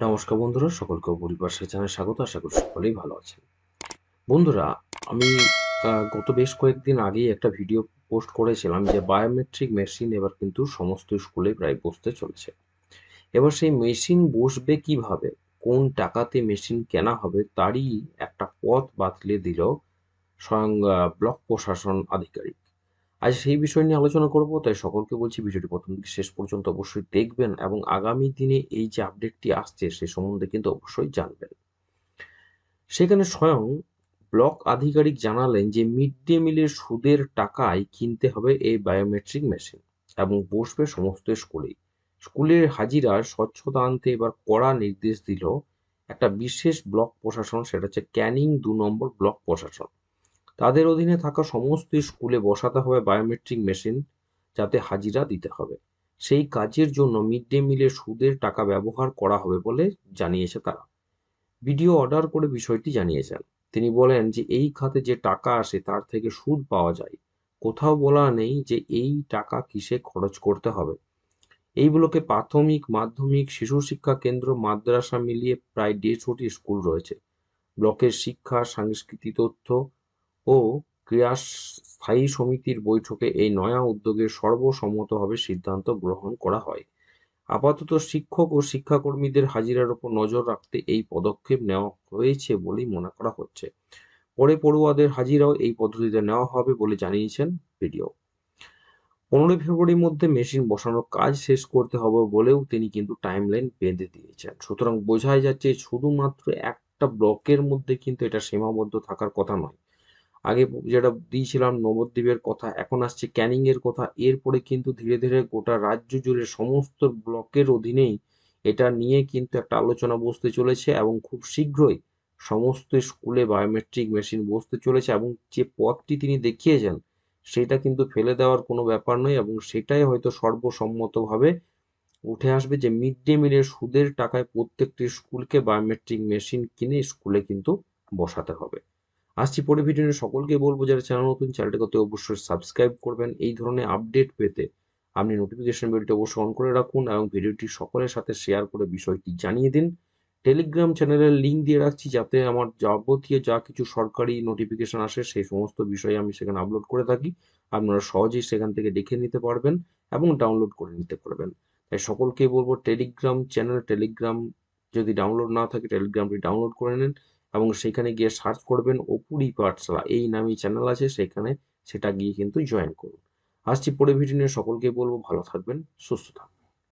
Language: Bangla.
নমস্কার বন্ধুরা, সকলকে পরিবার সেখানে স্বাগত। আশা করি সকলেই ভালো আছেন। বন্ধুরা, আমি গত বেশ কয়েকদিন আগেই একটা ভিডিও পোস্ট করেছিলাম যে বায়োমেট্রিক মেশিন এবার কিন্তু সমস্ত স্কুলে প্রায় বসতে চলেছে। এবার সেই মেশিন বসবে কীভাবে, কোন টাকাতে মেশিন কেনা হবে, তারই একটা পথ বাতলে দিল স্বয়ং ব্লক প্রশাসন আধিকারিক। আজ সেই বিষয় নিয়ে আলোচনা করব, তাই সকলকে বলছি ভিডিওটি প্রথম থেকে শেষ পর্যন্ত অবশ্যই দেখবেন এবং আগামী দিনে এই যে আপডেটটি আসছে সে সম্বন্ধে কিন্তু অবশ্যই জানবেন। সেখানে স্বয়ং ব্লক আধিকারিক জানালেন যে মিড ডে মিলের সুদের টাকায় কিনতে হবে এই বায়োমেট্রিক মেশিন এবং বসবে সমস্ত স্কুলেই। স্কুলের হাজিরার স্বচ্ছতা আনতে এবার কড়া নির্দেশ দিল একটা বিশেষ ব্লক প্রশাসন, সেটা হচ্ছে ক্যানিং দু নম্বর ব্লক প্রশাসন। তাদের অধীনে থাকা সমস্ত স্কুলে বসাতে হবে বায়োমেট্রিক মেশিন যাতে হাজিরা দিতে হবে। সেই কাজের জন্য মিড ডে মিলের সুদের টাকা ব্যবহার করা হবে বলে জানিয়েছে তারা। ভিডিও অর্ডার করে বিষয়টি জানিয়েছেন। তিনি বলেন যে, এই খাতে যে টাকা আসে তার থেকে সুদ পাওয়া যায়। কোথাও বলা নেই যে, এই টাকা কিসে খরচ করতে হবে। এইগুলোকে প্রাথমিক, মাধ্যমিক, শিশু শিক্ষা কেন্দ্র, মাদ্রাসা মিলিয়ে প্রায় দেড়শোটি স্কুল রয়েছে। ব্লকের শিক্ষা, সাংস্কৃতিক তথ্য ও ক্রীড়া স্থায়ী সমিতির বৈঠকে এই নয়া উদ্যোগের সর্বসম্মতভাবে সিদ্ধান্ত গ্রহণ করা হয়। আপাতত শিক্ষক ও শিক্ষাকর্মীদের হাজিরার উপর নজর রাখতে এই পদক্ষেপ নেওয়া হয়েছে বলেই মনে করা হচ্ছে। পরে পড়ুয়াদের হাজিরাও এই পদ্ধতিতে নেওয়া হবে বলে জানিয়েছেন ভিডিও পনেরোই ফেব্রুয়ারির মধ্যে মেশিন বসানোর কাজ শেষ করতে হবে বলেও তিনি কিন্তু টাইমলাইন বেঁধে দিয়েছেন। সুতরাং বোঝাই যাচ্ছে শুধুমাত্র একটা ব্লকের মধ্যে কিন্তু এটা সীমাবদ্ধ থাকার কথা নয়। আগে যেটা দিয়েছিলাম নবদ্বীপের কথা, এখন আসছে ক্যানিং এর কথা, এরপরে কিন্তু ধীরে ধীরে গোটা রাজ্য জুড়ে সমস্ত ব্লকের অধীনেই এটা নিয়ে কিন্তু একটা আলোচনা বসতে চলেছে এবং খুব শীঘ্রই সমস্ত স্কুলে বায়োমেট্রিক মেশিন বসতে চলেছে এবং যে পথটি তিনি দেখিয়েছেন, সেটা কিন্তু ফেলে দেওয়ার কোনো ব্যাপার নয় এবং সেটাই হয়তো সর্বসম্মতভাবে উঠে আসবে যে মিড ডে মিলের সুদের টাকায় প্রত্যেকটি স্কুলকে বায়োমেট্রিক মেশিন কিনে স্কুলে কিন্তু বসাতে হবে। আসছি পরে ভিডিও সকলকে বলব, যারা চ্যানেল নতুন চ্যানেলটাকে অবশ্যই সাবস্ক্রাইব করবেন। এই ধরনের আপডেট পেতে আপনি নোটিফিকেশন বেলটি অবশ্যই অন করে রাখুন এবং ভিডিওটি সকলের সাথে শেয়ার করে বিষয়টি জানিয়ে দিন। টেলিগ্রাম চ্যানেলের লিঙ্ক দিয়ে রাখছি যাতে আমার যাবতীয় যা কিছু সরকারি নোটিফিকেশন আসে, সেই সমস্ত বিষয়ে আমি সেখানে আপলোড করে থাকি। আপনারা সহজেই সেখান থেকে দেখে নিতে পারবেন এবং ডাউনলোড করে নিতে পারবেন। তাই সকলকেই বলব টেলিগ্রাম চ্যানেল টেলিগ্রাম যদি ডাউনলোড না থাকে টেলিগ্রামটি ডাউনলোড করে নিন। এবং সেখানে গিয়ে সার্চ করবেন অপুরি পাঠশালা এই নামই চ্যানেল আছে, সেখানে সেটা গিয়ে কিন্তু জয়েন করুন। আসছি পরে ভিডিও নিয়ে, সকলকে বলব ভালো থাকবেন, সুস্থ থাকবেন।